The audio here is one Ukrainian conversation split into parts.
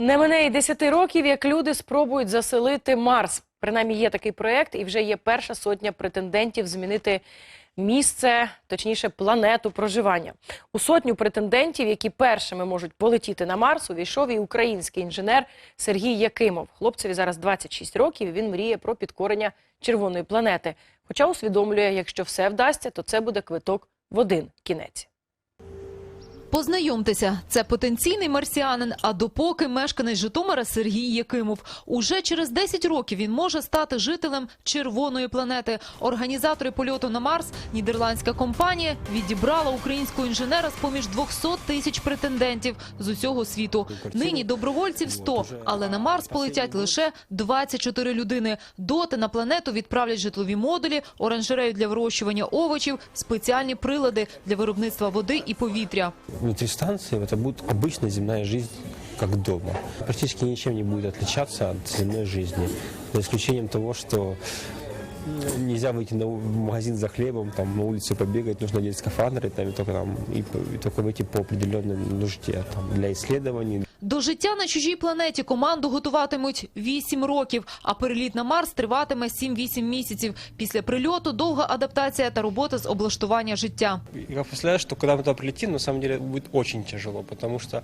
Не мине й 10 років, як люди спробують заселити Марс. Принаймні є такий проект, і вже є перша сотня претендентів змінити місце, точніше, планету проживання. У сотню претендентів, які першими можуть полетіти на Марс, увійшов і український інженер Сергій Якимов. Хлопцеві зараз 26 років. і Він мріє про підкорення червоної планети. Хоча усвідомлює, якщо все вдасться, то це буде квиток в один кінець. Познайомтеся, це потенційний марсіанин, а допоки мешканець Житомира Сергій Якимов. Уже через 10 років він може стати жителем червоної планети. Організатори польоту на Марс, нідерландська компанія, відібрала українського інженера з поміж 200 тисяч претендентів з усього світу. Нині добровольців 100, але на Марс полетять лише 24 людини. Доти на планету відправлять житлові модулі, оранжерею для вирощування овочів, спеціальні прилади для виробництва води і повітря. Внутри станции это будет обычная земная жизнь, как дома. Практически ничем не будет отличаться от земной жизни. За исключением того, что нельзя выйти на у- в магазин за хлебом, там на улицу побегать, нужно одеть скафандры, там, и только, там, и, по- и только выйти по определенной нужде там, для исследований, До життя на чужій планеті команду готуватимуть 8 років, а переліт на Марс триватиме 7-8 місяців. Після прильоту довга адаптація та робота з облаштування життя. Я представляю, что когда мы туда прилетим, на самом деле будет очень тяжело, потому что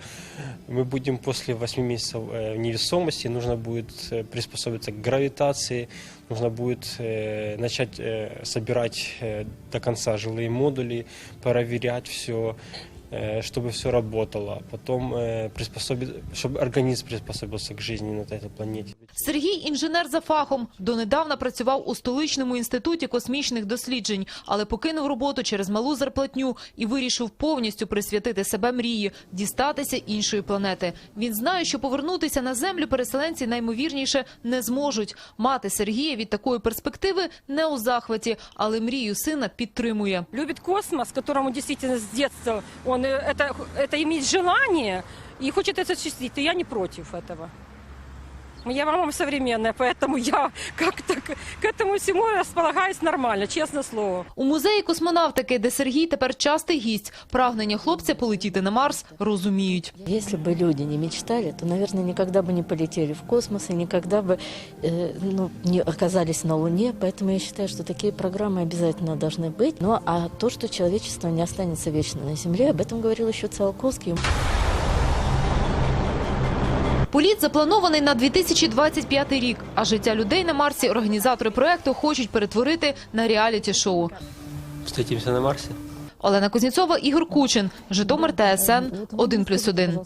мы будем после 8 месяцев э, невесомости, нужно будет э, приспособиться к гравитации, нужно будет э, начать э, собирать э, до конца жилые модули, проверять все, чтобы все работало, потом э, приспособить, чтобы организм приспособился к жизни на этой планете. Сергій інженер за фахом. Донедавна працював у столичному інституті космічних досліджень, але покинув роботу через малу зарплатню і вирішив повністю присвятити себе мрії дістатися іншої планети. Він знає, що повернутися на землю переселенці наймовірніше не зможуть. Мати Сергія від такої перспективи не у захваті, але мрію сина підтримує. любит космос, которому действительно с детства он э, это, это имеет желание и хочет это осуществить, то я не против этого. Я мама современная, поэтому я как-то к, к этому всему располагаюсь нормально, честное слово. У музеї космонавтики, де Сергій тепер частий гість, прагнення хлопця полетіти на Марс розуміють. Если бы люди не мечтали, то, наверное, никогда бы не полетели в космос и никогда бы э, ну, не оказались на Луне. Поэтому я считаю, что такие программы обязательно должны быть. Ну а то, что человечество не останется вечно на Земле, об этом говорил еще Циолковский. Політ запланований на 2025 рік, а життя людей на Марсі організатори проекту хочуть перетворити на реаліті-шоу. Встретимося на Марсі. Олена Кузнєцова, Ігор Кучин, Житомир ТСН 1+,1.